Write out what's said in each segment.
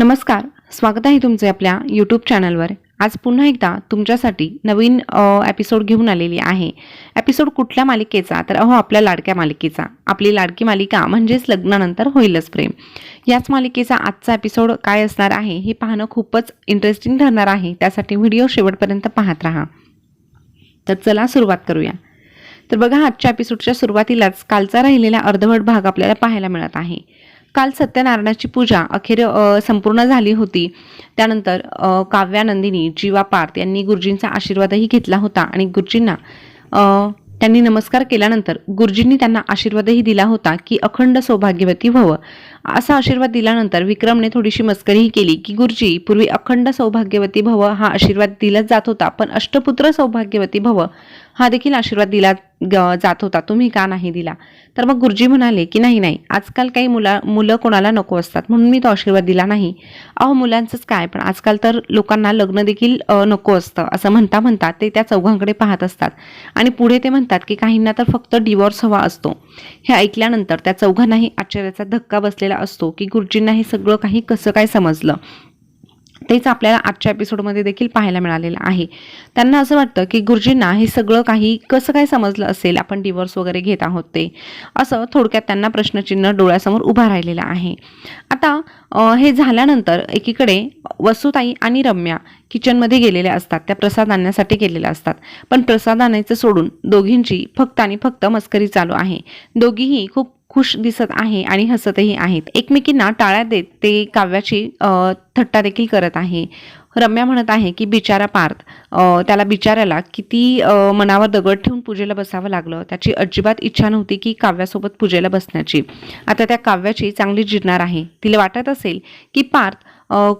नमस्कार स्वागत आहे तुमचे आपल्या यूट्यूब चॅनलवर आज पुन्हा एकदा तुमच्यासाठी नवीन एपिसोड घेऊन आलेली आहे. एपिसोड कुठल्या मालिकेचा? तर अहो आपल्या लाडक्या मालिकेचा. आपली लाडकी मालिका म्हणजेच लग्नानंतर होईलच प्रेम. याच मालिकेचा आजचा एपिसोड काय असणार आहे हे पाहणं खूपच इंटरेस्टिंग ठरणार आहे. त्यासाठी व्हिडिओ शेवटपर्यंत पाहत राहा. तर चला सुरुवात करूया. तर बघा आजच्या एपिसोडच्या सुरुवातीलाच कालचा राहिलेला अर्धवट भाग आपल्याला पाहायला मिळत आहे. काल सत्यनारायणाची पूजा अखेर संपूर्ण झाली होती. त्यानंतर काव्यानंदिनी जीवा पार्थ यांनी गुरुजींचा आशीर्वादही घेतला होता आणि गुरुजींना त्यांनी नमस्कार केल्यानंतर गुरुजींनी त्यांना आशीर्वादही दिला होता की अखंड सौभाग्यवती व्हावं. असा आशीर्वाद दिल्यानंतर विक्रमने थोडीशी मस्करीही केली की गुरुजी पूर्वी अखंड सौभाग्यवती भव हा आशीर्वाद दिला जात होता पण अष्टपुत्र सौभाग्यवती भव हा देखील आशीर्वाद दिला ग- जात होता. तुम्ही का नाही दिला? तर मग गुरुजी म्हणाले की नाही नाही. आजकाल काही मुला मुलं कोणाला नको असतात म्हणून मी तो आशीर्वाद दिला नाही. अहो मुलांचंच काय पण आजकाल तर लोकांना लग्न देखील नको असतं. असं म्हणता म्हणता ते त्या चौघांकडे पाहत असतात. आणि पुढे ते म्हणतात की काहींना तर फक्त डिवॉर्स हवा असतो. हे ऐकल्यानंतर त्या चौघांनाही आश्चर्याचा धक्का बसलेला असतो की गुरुजींना हे सगळं काही कसं काय समजलं? तेच आपल्याला आजच्या एपिसोडमध्ये देखील पाहायला मिळालेलं आहे. त्यांना असं वाटतं की गुरुजींना हे सगळं काही कसं काय समजलं असेल आपण डिवोर्स वगैरे घेत आहोत ते? असं थोडक्यात त्यांना प्रश्नचिन्ह डोळ्यासमोर उभा राहिलेलं आहे. आता हे झाल्यानंतर एकीकडे वसुताई आणि रम्या किचनमध्ये गेलेल्या असतात त्या प्रसाद आणण्यासाठी गेलेल्या असतात. पण प्रसाद आणायचं सोडून दोघींची फक्त आणि फक्त मस्करी चालू आहे. दोघीही खूप खुश दिसत आहे आणि हसतही आहेत. एकमेकींना टाळ्या देत ते काव्याची थट्टा देखील करत आहे. रम्या म्हणत आहे की बिचारा पार्थ. त्याला बिचाऱ्याला किती मनावर दगड ठेवून पूजेला बसावं लागलं. त्याची अजिबात इच्छा नव्हती की काव्यासोबत पूजेला बसण्याची. आता त्या काव्याची चांगली जिरणार आहे. तिला वाटत असेल की पार्थ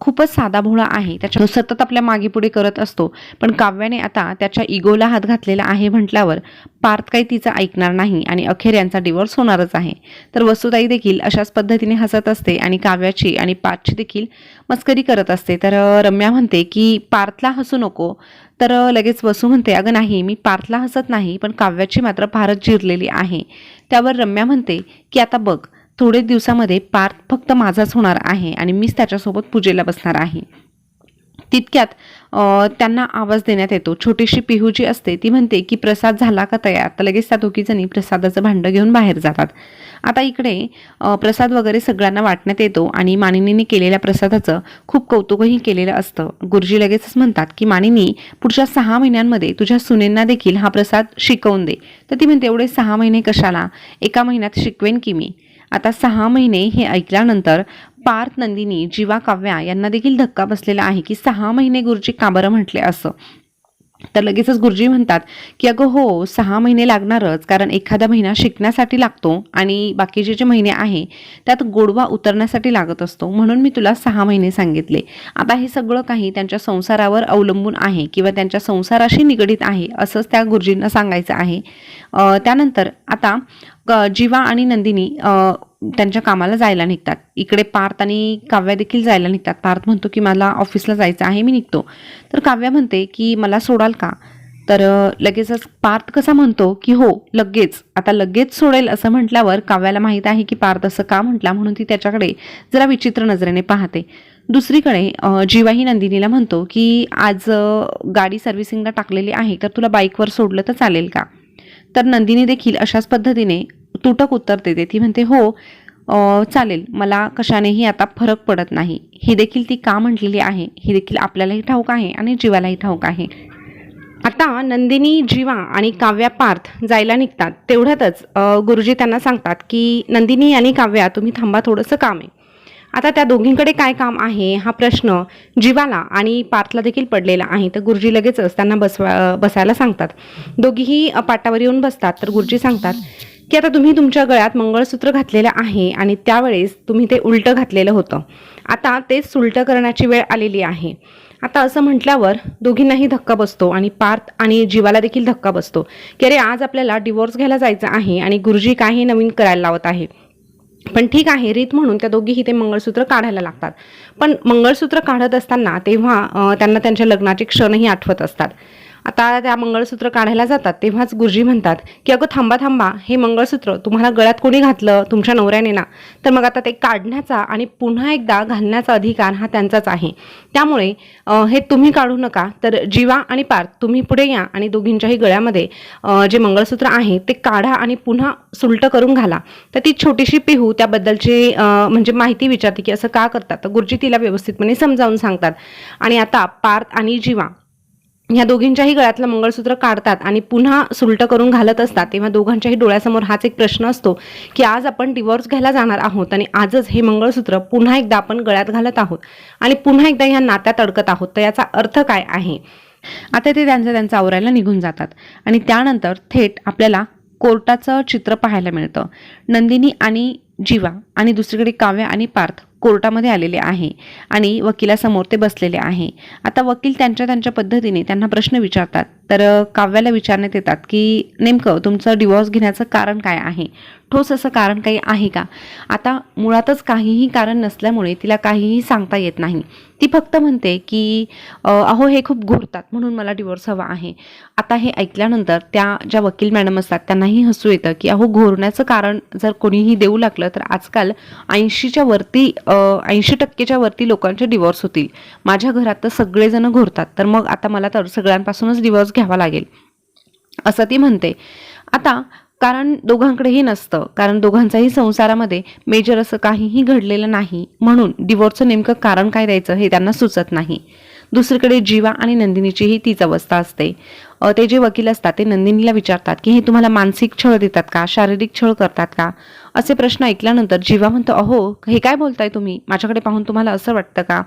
खूपच साधा भोळा आहे. त्याच्या सतत आपल्या मागे पुढे करत असतो. पण काव्याने आता त्याच्या इगोला हात घातलेला आहे म्हटल्यावर पार्थ काही तिचा ऐकणार नाही आणि अखेर यांचा डिवोर्स होणारच आहे. तर वसुताई देखील अशाच पद्धतीने हसत असते आणि काव्याची आणि पार्थची देखील मस्करी करत असते. तर रम्या म्हणते की पार्थला हसू नको. तर लगेच वसू म्हणते अगं नाही मी पार्थला हसत नाही पण काव्याची मात्र फारच जिरलेली आहे. त्यावर रम्या म्हणते की आता बघ थोडे दिवसामध्ये पार्थ फक्त माझाच होणार आहे आणि मीच त्याच्यासोबत पूजेला बसणार आहे. तितक्यात त्यांना आवाज देण्यात येतो. छोटीशी पिहू जी असते ती म्हणते की प्रसाद झाला का तयार? तर लगेच त्या दोघीजणी प्रसादाचं भांडं घेऊन बाहेर जातात. आता इकडे प्रसाद वगैरे सगळ्यांना वाटण्यात येतो आणि मानिनीने केलेल्या प्रसादाचं खूप कौतुकही केलेलं असतं. गुरुजी लगेचच म्हणतात की मानिनी पुढच्या सहा महिन्यांमध्ये तुझ्या सुनेंना देखील हा प्रसाद शिकवून दे. तर ती म्हणते एवढे सहा महिने कशाला? एका महिन्यात शिकवेन की मी? आता सहा महिने हे ऐकल्यानंतर पार्थ नंदिनी जीवा काव्या यांना देखील धक्का बसलेला आहे की सहा महिने गुरुजी का बरं म्हटले असं? तर लगेचच गुरुजी म्हणतात की अगं हो सहा महिने लागणारच कारण एखादा महिना शिकण्यासाठी लागतो आणि बाकीचे जे महिने आहे त्यात गोडवा उतरण्यासाठी लागत असतो. म्हणून मी तुला सहा महिने सांगितले. आता हे सगळं काही त्यांच्या संसारावर अवलंबून आहे किंवा त्यांच्या संसाराशी निगडीत आहे असंच त्या गुरुजींना सांगायचं आहे. त्यानंतर आता जीवा आणि नंदिनी त्यांच्या कामाला जायला निघतात. इकडे पार्थ आणि काव्या देखील जायला निघतात. पार्थ म्हणतो की मला ऑफिसला जायचं आहे मी निघतो. तर काव्या म्हणते की मला सोडाल का? तर लगेचच पार्थ कसा म्हणतो की हो लगेच. आता लगेच सोडेल असं म्हटल्यावर काव्याला माहीत आहे की पार्थ असं का म्हटला? म्हणून ती त्याच्याकडे जरा विचित्र नजरेने पाहते. दुसरीकडे जीवाही नंदिनीला म्हणतो की आज गाडी सर्व्हिसिंगला टाकलेली आहे तर तुला बाईकवर सोडलं तर चालेल का? तर नंदिनी देखील अशाच पद्धतीने तुटक उत्तर देते. ती म्हणते हो चालेल. मला कशानेही आता फरक पडत नाही. हे देखील ती का म्हटलेली आहे? हे देखील आपल्यालाही ठाऊक आहे आणि जीवालाही ठाऊक आहे. आता नंदिनी जीवा आणि काव्या पार्थ जायला निघतात. तेवढ्यातच गुरुजी त्यांना सांगतात की नंदिनी आणि काव्या तुम्ही थांबा थोडंसं काम आहे. आता त्या दोघींकडे काय काम आहे हा प्रश्न जीवाला आणि पार्थला देखील पडलेला आहे. तर गुरुजी लगेचच त्यांना बसवा बसायला सांगतात. दोघीही पाटावर येऊन बसतात. तर गुरुजी सांगतात की आता तुम्ही तुमच्या गळ्यात मंगळसूत्र घातलेलं आहे आणि त्यावेळेस तुम्ही ते उलटं घातलेलं होतं. आता तेच सुलटं करण्याची वेळ आलेली आहे. आता असं म्हटल्यावर दोघींनाही धक्का बसतो आणि पार्थ आणि जीवाला देखील धक्का बसतो. की अरे आज आपल्याला डिवोर्स घ्यायला जायचं आहे आणि गुरुजी काही नवीन करायला लावत आहे. पण ठीक आहे रीत म्हणून त्या दोघीही ते मंगळसूत्र काढायला लागतात. पण मंगळसूत्र काढत असताना तेव्हा त्यांना त्यांच्या लग्नाचे क्षणही आठवत असतात. आता त्या मंगळसूत्र काढायला जातात तेव्हाच गुरुजी म्हणतात की अगं थांबा थांबा हे मंगळसूत्र तुम्हाला गळ्यात कोणी घातलं? तुमच्या नवऱ्याने ना. तर मग आता ते काढण्याचा आणि पुन्हा एकदा घालण्याचा अधिकार हा त्यांचाच आहे. त्यामुळे हे तुम्ही काढू नका तर जीवा आणि पार्थ तुम्ही पुढे या आणि दोघींच्याही गळ्यामध्ये जे मंगळसूत्र आहे ते काढा आणि पुन्हा सुलटं करून घाला. तर ती छोटीशी पिहू त्याबद्दलची म्हणजे माहिती विचारते की असं का करतात? तर गुरुजी तिला व्यवस्थितपणे समजावून सांगतात. आणि आता पार्थ आणि जीवा ह्या दोघींच्याही गळ्यातलं मंगळसूत्र काढतात आणि पुन्हा सुलटं करून घालत असतात तेव्हा दोघांच्याही डोळ्यासमोर हाच एक प्रश्न असतो की आज आपण डिवोर्स घ्यायला जाणार आहोत आणि आजच हे मंगळसूत्र पुन्हा एकदा आपण गळ्यात घालत आहोत आणि पुन्हा एकदा ह्या नात्यात अडकत आहोत तर याचा अर्थ काय आहे? आता ते त्यांचं त्यांचं आवरायला निघून जातात आणि त्यानंतर थेट आपल्याला कोर्टाचं चित्र पाहायला मिळतं. नंदिनी आणि जीवा आणि दुसरीकडे काव्य आणि पार्थ. कोर्टामध्ये आलेले आहे आणि वकिलासमोर ते बसलेले आहे. आता वकील त्यांच्या त्यांच्या पद्धतीने त्यांना प्रश्न विचारतात. तर काव्याला विचारण्यात येतात की नेमकं तुमचं डिवॉर्स घेण्याचं कारण काय आहे? ठोस असं कारण काही आहे का? आता मुळातच काहीही कारण नसल्यामुळे तिला काहीही सांगता येत नाही. ती फक्त म्हणते की अहो हे खूप घोरतात म्हणून मला डिवोर्स हवा आहे. आता हे ऐकल्यानंतर त्या ज्या वकील मॅडम असतात त्यांनाही हसू येतं की अहो घोरण्याचं कारण जर कोणीही देऊ लागलं तर आजकाल ऐंशीच्या वरती ऐंशी टक्केच्या वरती लोकांचे डिवोर्स होतील. माझ्या घरात तर सगळेजण घोरतात तर मग आता मला तर सगळ्यांपासूनच डिवोर्स घ्यावा लागेल. असं ती म्हणते. आता कारण दोघांकडेही नसतं कारण दोघांचाही संसारामध्ये मेजर असं काहीही घडलेलं नाही म्हणून डिवोर्सचं नेमकं कारण काय द्यायचं हे त्यांना सुचत नाही. दुसरीकडे जीवा आणि नंदिनीचीही तीच अवस्था असते. ते जे वकील असतात ते नंदिनीला विचारतात की हे तुम्हाला मानसिक छळ देतात का? शारीरिक छळ करतात का? असे प्रश्न ऐकल्यानंतर जीवा म्हणतो अहो हे काय बोलताय तुम्ही? माझ्याकडे पाहून तुम्हाला असं वाटतं का?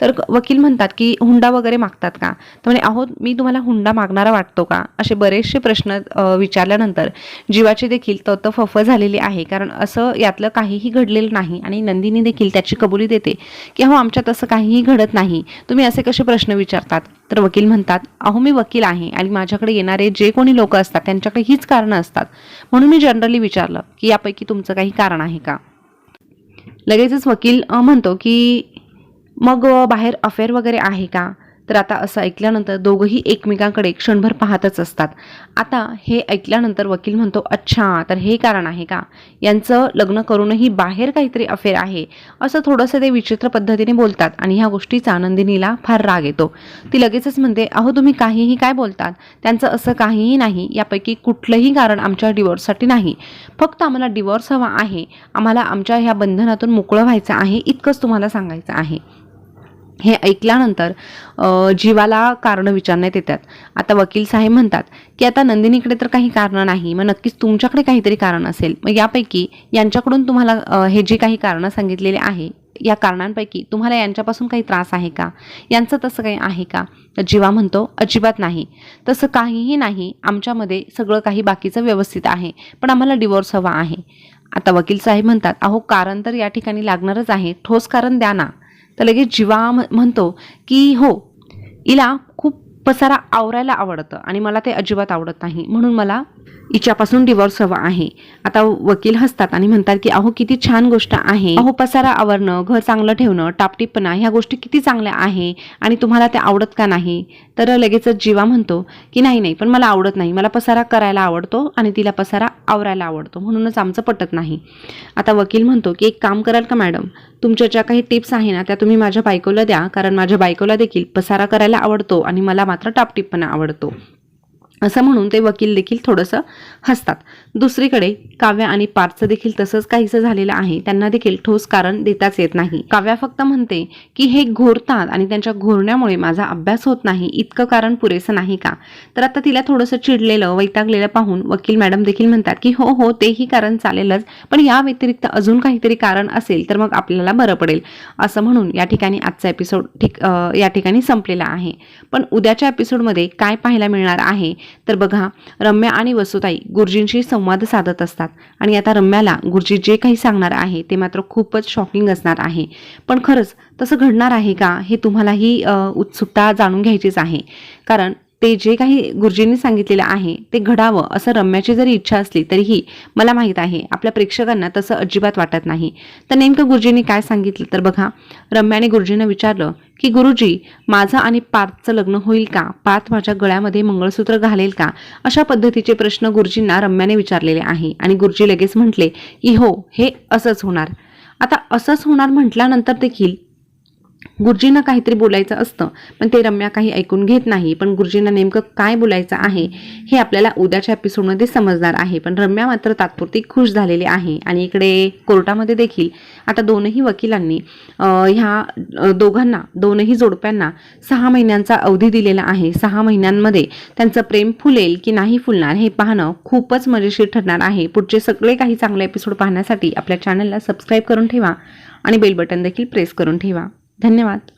तर वकील म्हणतात की हुंडा वगैरे मागतात का? तर म्हणे अहो मी तुम्हाला हुंडा मागणारा वाटतो का? असे बरेचसे प्रश्न विचारल्यानंतर जीवाची देखील तत फफ झालेली आहे. कारण असं यातलं काहीही घडलेलं नाही आणि नंदिनी देखील त्याची कबुली देते की अहो आमच्यात असं काहीही घडत नाही. तुम्ही असे कसे प्रश्न विचारतात? तर वकील म्हणतात अहो मी वकील आहे आणि माझ्याकडे येणारे जे कोणी लोक असतात त्यांच्याकडे हीच कारणं असतात. म्हणून मी जनरली विचारलं की यापैकी तुमचं काही कारण आहे का? लगेचच वकील म्हणतो की मग बाहेर अफेअर वगैरे आहे का? तर आता असं ऐकल्यानंतर दोघंही एकमेकांकडे क्षणभर पाहतच असतात. आता हे ऐकल्यानंतर वकील म्हणतो अच्छा तर हे कारण आहे का? यांचं लग्न करूनही बाहेर काहीतरी अफेअर आहे. असं थोडंसं ते विचित्र पद्धतीने बोलतात आणि ह्या गोष्टीचा नंदिनीला फार राग येतो. ती लगेचच म्हणते अहो तुम्ही काहीही काय बोलतात? त्यांचं असं काहीही नाही. यापैकी कुठलंही कारण आमच्या डिवोर्ससाठी नाही. फक्त आम्हाला डिवोर्स हवा आहे. आम्हाला आमच्या ह्या बंधनातून मोकळं व्हायचं आहे. इतकंच तुम्हाला सांगायचं आहे. हे ऐकल्यानंतर जीवाला कारणं विचारण्यात येतात. आता वकील साहेब म्हणतात की आता नंदिनीकडे तर काही कारणं नाही. मग नक्कीच तुमच्याकडे काहीतरी कारण असेल. मग यापैकी यांच्याकडून तुम्हाला हे जे काही कारणं सांगितलेले आहे या कारणांपैकी तुम्हाला यांच्यापासून काही त्रास आहे का? यांचं तसं काही आहे का? जीवा म्हणतो अजिबात नाही. तसं काहीही नाही. आमच्यामध्ये सगळं काही बाकीचं व्यवस्थित आहे. पण आम्हाला डिवोर्स हवा आहे. आता वकील साहेब म्हणतात अहो कारण तर या ठिकाणी लागणारच आहे. ठोस कारण द्या ना. तर लगेच जीवा म्हणतो की हो हिला खूप पसारा आवरायला आवडतं आणि मला ते अजिबात आवडत नाही. म्हणून मला हिच्यापासून डिवॉर्स हवा आहे. आता वकील हसतात आणि म्हणतात की अहो किती छान गोष्ट आहे. अहो पसारा आवरणं घर चांगलं ठेवणं टापटीपणा ह्या गोष्टी किती चांगल्या आहे आणि तुम्हाला ते आवडत का नाही? तर लगेचच जीवा म्हणतो की नाही नाही पण मला आवडत नाही. मला पसारा करायला आवडतो आणि तिला पसारा आवरायला आवडतो. म्हणूनच आमचं पटत नाही. आता वकील म्हणतो की एक काम कराल का मॅडम? तुमच्या ज्या काही टिप्स आहे ना त्या तुम्ही माझ्या बायकोला द्या. कारण माझ्या बायकोला देखील पसारा करायला आवडतो आणि मला मात्र टापटीपणा आवडतो. असं म्हणून ते वकील देखील थोडंसं हसतात. दुसरीकडे काव्या आणि पार्थचं देखील तसंच काहीसं झालेलं आहे. त्यांना देखील ठोस कारण देताच येत नाही. काव्या फक्त म्हणते की हे घोरतात आणि त्यांच्या घोरण्यामुळे माझा अभ्यास होत नाही. इतकं कारण पुरेसं नाही का? तर आता तिला थोडंसं चिडलेलं वैतागलेलं पाहून वकील मॅडम देखील म्हणतात की हो हो तेही कारण चालेलच. पण या व्यतिरिक्त अजून काहीतरी कारण असेल तर मग आपल्याला बरं पडेल. असं म्हणून या ठिकाणी आजचा एपिसोड ठीक या ठिकाणी संपलेला आहे. पण उद्याच्या एपिसोडमध्ये काय पाहायला मिळणार आहे? तर बघा रम्या आणि वसुताई गुरुजींशी संवाद साधत असतात. आणि आता रम्याला गुरुजी जे काही सांगणार आहे ते मात्र खूपच शॉकिंग असणार आहे. पण खरंच तसं घडणार आहे का हे तुम्हालाही उत्सुकता जाणून घ्यायचीच आहे. कारण ते जे काही गुरुजींनी सांगितलेलं आहे ते घडावं असं रम्याची जरी इच्छा असली तरीही मला माहीत आहे आपल्या प्रेक्षकांना तसं अजिबात वाटत नाही. तर नेमकं गुरुजींनी काय सांगितलं? तर बघा रम्याने गुरुजींना विचारलं की गुरुजी माझं आणि पार्थचं लग्न होईल का? पार्थ माझ्या गळ्यामध्ये मंगळसूत्र घालेल का? अशा पद्धतीचे प्रश्न गुरुजींना रम्याने विचारलेले आहे आणि गुरुजी लगेच म्हटले की हो हे असंच होणार. आता असंच होणार म्हटल्यानंतर देखील गुरुजींना काहीतरी बोलायचं असतं पण ते रम्या काही ऐकून घेत नाही. पण गुरुजींना नेमकं काय बोलायचं आहे हे आपल्याला उद्याच्या एपिसोडमध्ये समजणार आहे. पण रम्या मात्र तात्पुरती खुश झालेली आहे. आणि इकडे कोर्टामध्ये देखील आता दोनही वकिलांनी ह्या दोघांना दोनही जोडप्यांना सहा महिन्यांचा अवधी दिलेला आहे. सहा महिन्यांमध्ये त्यांचं प्रेम फुलेल की नाही फुलणार हे पाहणं खूपच मजेशीर ठरणार आहे. पुढचे सगळे काही चांगले एपिसोड पाहण्यासाठी आपल्या चॅनलला सबस्क्राईब करून ठेवा आणि बेल बटन देखील प्रेस करून ठेवा. धन्यवाद.